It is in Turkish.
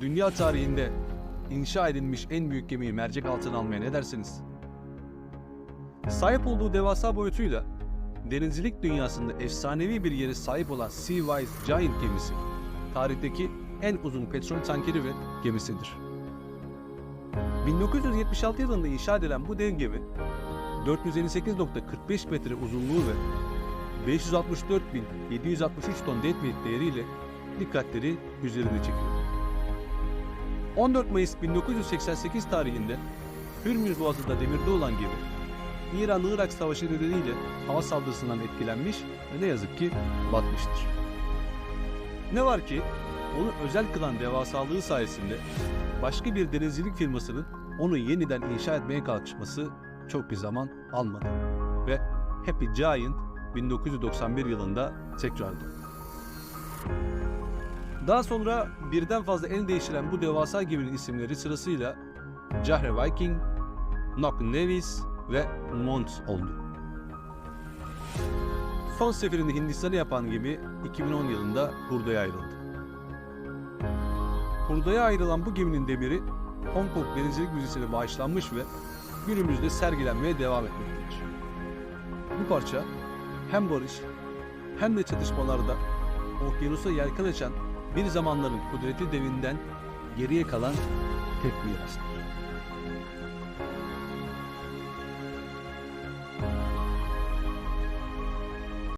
dünya tarihinde inşa edilmiş en büyük gemiyi mercek altına almaya ne dersiniz? Sahip olduğu devasa boyutuyla denizcilik dünyasında efsanevi bir yere sahip olan Seawise Giant gemisi, tarihteki en uzun petrol tankeri ve gemisidir. 1976 yılında inşa edilen bu dev gemi, 458.45 metre uzunluğu ve 564.763 ton deadweight değeriyle dikkatleri üzerine çekiyor. 14 Mayıs 1988 tarihinde Hürmüz Boğazı'nda demirde olan gemi, İran-Irak Savaşı nedeniyle hava saldırısından etkilenmiş ve ne yazık ki batmıştır. Ne var ki onu özel kılan devasalığı sayesinde başka bir denizcilik firmasının onu yeniden inşa etmeye kalkışması çok bir zaman almadı. Ve Happy Giant 1991 yılında tekrardı. Daha sonra birden fazla el değiştiren bu devasa geminin isimleri sırasıyla Jahre Viking, Knock Nevis ve Mont oldu. Son seferini Hindistan'a yapan gemi 2010 yılında hurdaya ayrıldı. Hurdaya ayrılan bu geminin demiri Hong Kong Denizcilik Müzesi'ne bağışlanmış ve günümüzde sergilenmeye devam etmektedir. Bu parça hem barış hem de çatışmalarda okyanusa yelken açan bir zamanların kudretli devinden geriye kalan tek mirastır.